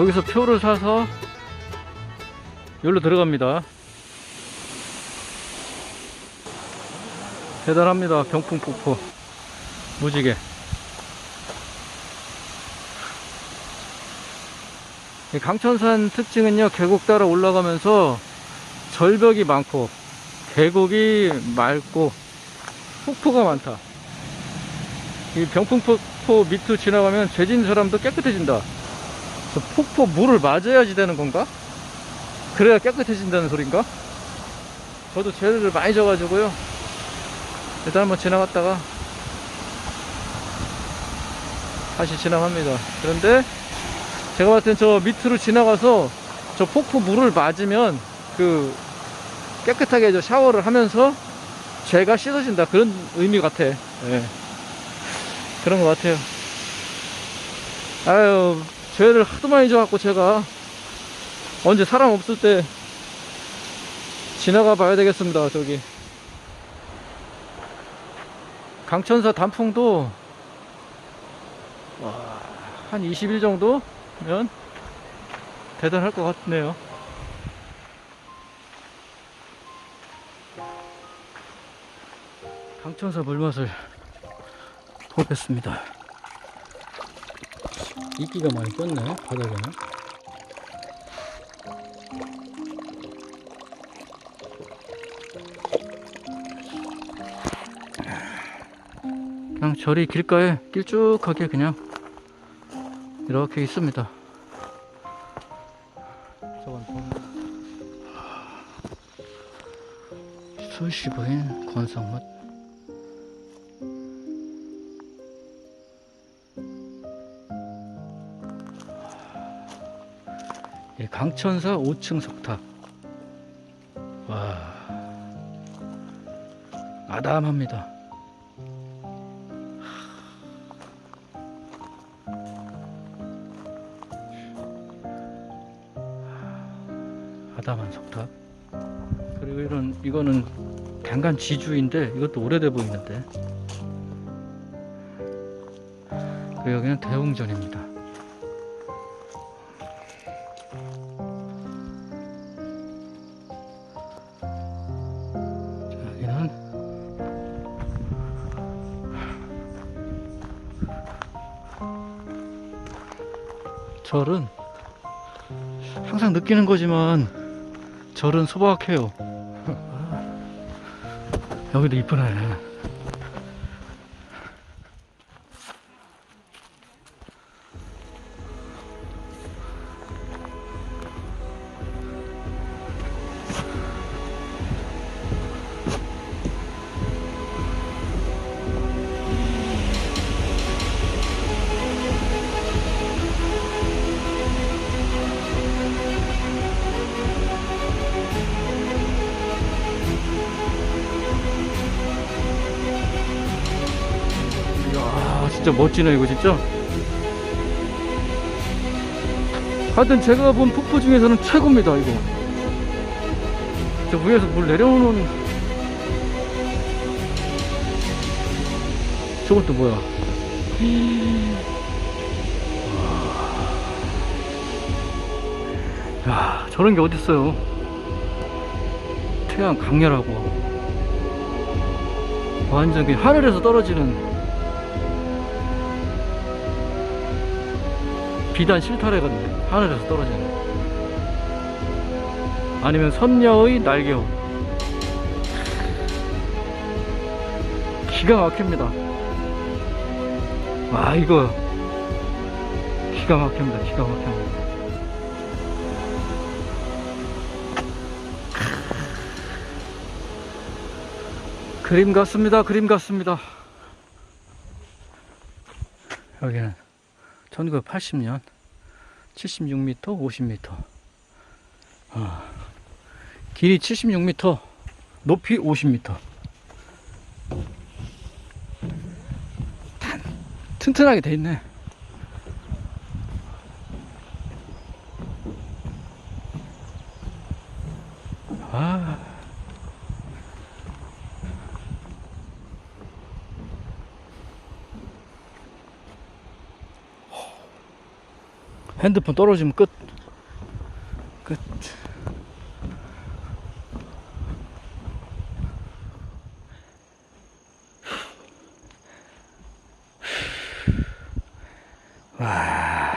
여기서 표를 사서 여기로 들어갑니다. 대단합니다. 병풍폭포. 무지개. 이 강천산 특징은요, 계곡 따라 올라가면서 절벽이 많고, 계곡이 맑고, 폭포가 많다. 이 병풍폭포 밑으로 지나가면 죄진 사람도 깨끗해진다. 저 폭포 물을 맞아야지 되는 건가? 그래야 깨끗해진다는 소린가? 저도 죄를 많이 져가지고요. 일단 한번 지나갔다가 다시 지나갑니다. 그런데 제가 봤을 땐 저 밑으로 지나가서 저 폭포 물을 맞으면 그 깨끗하게 저 샤워를 하면서 죄가 씻어진다. 그런 의미 같아. 예. 그런 것 같아요. 아유, 죄를 하도 많이 져갖고 제가 언제 사람 없을 때 지나가 봐야 되겠습니다. 저기. 강천사 단풍도 와, 한 20일 정도면 대단할 것 같네요. 강천사 물맛을 보겠습니다. 이끼가 많이 꼈나요? 바닥에는? 그냥 절이 길가에 길쭉하게 그냥 이렇게 있습니다. 저건 뭐? 수시부인 권성맛 강천사 5층 석탑. 와. 아담합니다. 아담한 석탑. 그리고 이런, 이거는 단간 지주인데 이것도 오래돼 보이는데. 그리고 여기는 대웅전입니다. 절은 항상 느끼는 거지만 절은 소박해요. 여기도 이쁘네. 진짜 멋지네, 이거 진짜. 하여튼 제가 본 폭포 중에서는 최고입니다, 이거. 저 위에서 물 내려오는. 저건 또 뭐야? 야, 저런 게 어딨어요. 태양 강렬하고. 완전 그 하늘에서 떨어지는 비단 실타래 같네. 하늘에서 떨어지는. 아니면 선녀의 날개옷. 기가 막힙니다. 와, 이거. 기가 막힙니다. 기가 막힙니다. 그림 같습니다. 그림 같습니다. 여기는 1980년 76m, 50m. 어, 길이 76m, 높이 50m. 단, 튼튼하게 돼 있네. 핸드폰 떨어지면 끝. 끝. 와.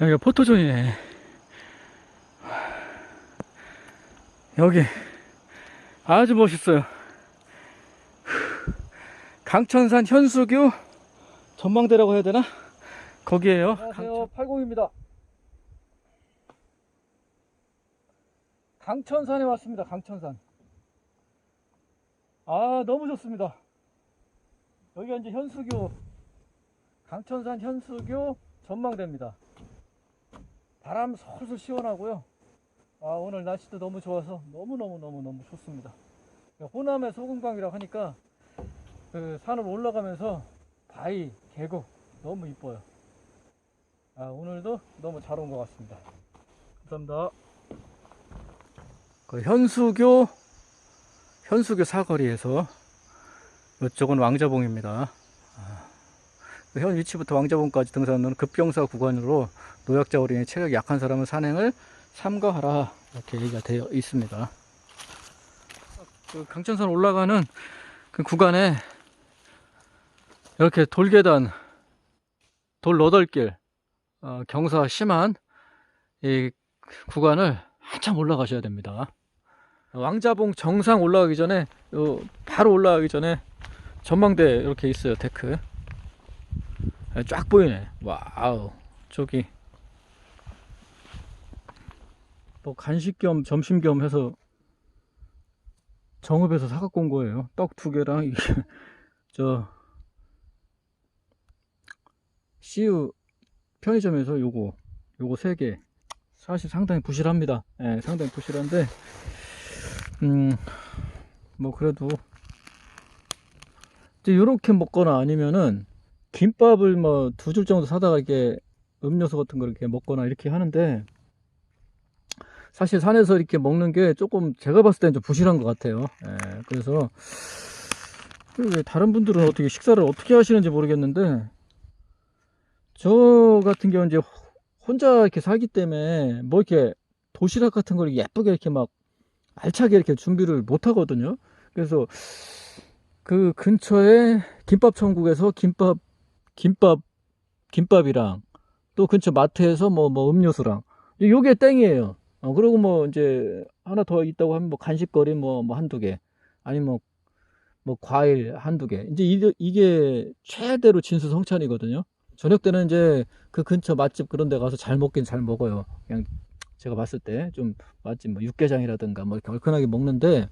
여기가 포토존이네. 여기 아주 멋있어요. 강천산 현수교 전망대라고 해야 되나? 거기에요. 안녕하세요. 80입니다. 강천산에 왔습니다. 강천산. 아, 너무 좋습니다. 여기가 이제 현수교, 강천산 현수교 전망대입니다. 바람 솔솔 시원하고요. 아, 오늘 날씨도 너무 좋아서 너무너무너무너무 좋습니다. 호남의 소금강이라고 하니까 그 산을 올라가면서 바위, 계곡 너무 이뻐요. 아, 오늘도 너무 잘 온 것 같습니다. 감사합니다. 그 현수교, 현수교 사거리에서 이쪽은 왕자봉입니다. 아, 그현 위치부터 왕자봉까지 등산하는 급경사 구간으로 노약자 어린이 체력이 약한 사람은 산행을 삼가하라 이렇게 얘기가 되어 있습니다. 그 강천산 올라가는 그 구간에 이렇게 돌계단, 돌 너덜길, 어, 경사 심한 이 구간을 한참 올라가셔야 됩니다. 왕자봉 정상 올라가기 전에, 요 바로 올라가기 전에 전망대 이렇게 있어요, 데크. 아, 쫙 보이네. 와우. 저기. 뭐 간식 겸 점심 겸 해서 정읍에서 사갖고 온 거예요. 떡 두 개랑 이게 저 CU 편의점에서 요거 요거 세 개. 사실 상당히 부실합니다. 예, 상당히 부실한데 음 뭐 그래도 이제 요렇게 먹거나 아니면은 김밥을 뭐 두 줄 정도 사다가 이렇게 음료수 같은 거 이렇게 먹거나 이렇게 하는데 사실 산에서 이렇게 먹는 게 조금 제가 봤을 때는 좀 부실한 것 같아요. 예, 그래서 왜 다른 분들은 어떻게 식사를 어떻게 하시는지 모르겠는데 저 같은 경우는 이제 혼자 이렇게 살기 때문에 뭐 이렇게 도시락 같은 걸 예쁘게 이렇게 막 알차게 이렇게 준비를 못 하거든요. 그래서 그 근처에 김밥 천국에서 김밥 김밥 김밥이랑 또 근처 마트에서 뭐뭐 음료수랑 요게 땡이에요. 어, 그리고 뭐 이제 하나 더 있다고 하면 뭐 간식거리 뭐 뭐 한두 개 아니면 뭐, 뭐 과일 한두 개 이제 이, 이게 최대로 진수성찬이거든요. 저녁 때는 이제 그 근처 맛집 그런 데 가서 잘 먹긴 잘 먹어요. 그냥 제가 봤을 때 좀 맛집 뭐 육개장이라든가 뭐 이렇게 얼큰하게 먹는데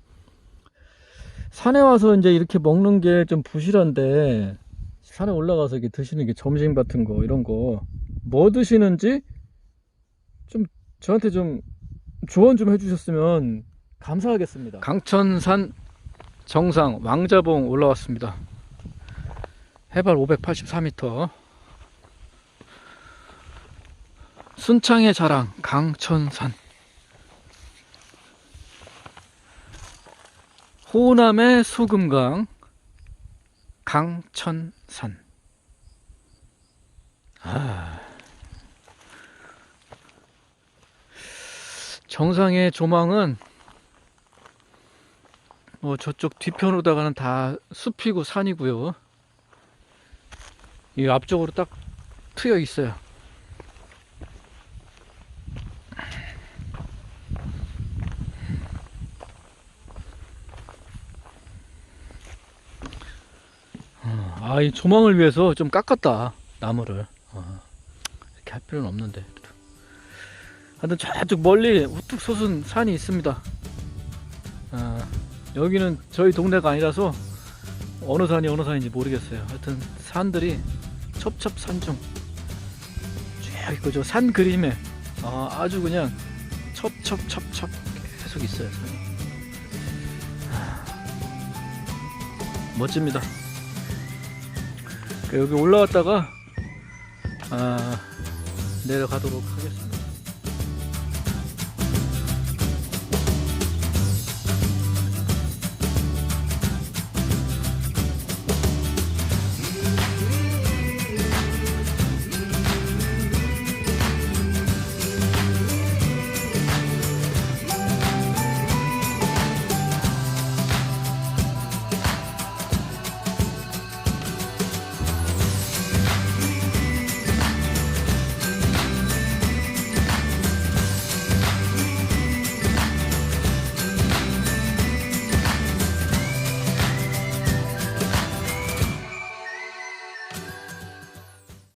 산에 와서 이제 이렇게 먹는 게 좀 부실한데 산에 올라가서 이렇게 드시는 게 점심 같은 거 이런 거 뭐 드시는지 좀 저한테 좀 조언 좀 해주셨으면 감사하겠습니다. 강천산 정상 왕자봉 올라왔습니다. 해발 584m. 순창의 자랑 강천산. 호남의 소금강 강천산. 아. 정상의 조망은 뭐 저쪽 뒤편으로다가는 다 숲이고 산이고요. 이 앞쪽으로 딱 트여 있어요. 아, 이 조망을 위해서 좀 깎았다. 나무를. 어, 이렇게 할 필요는 없는데. 하여튼 저쪽 멀리 우뚝 솟은 산이 있습니다. 아, 여기는 저희 동네가 아니라서 어느 산이 어느 산인지 모르겠어요. 하여튼 산들이 첩첩산중 쭉 있고 저 산 그림에 아, 아주 그냥 첩첩첩첩 계속 있어요. 산이. 아, 멋집니다. 그 여기 올라왔다가 아, 내려가도록 하겠습니다.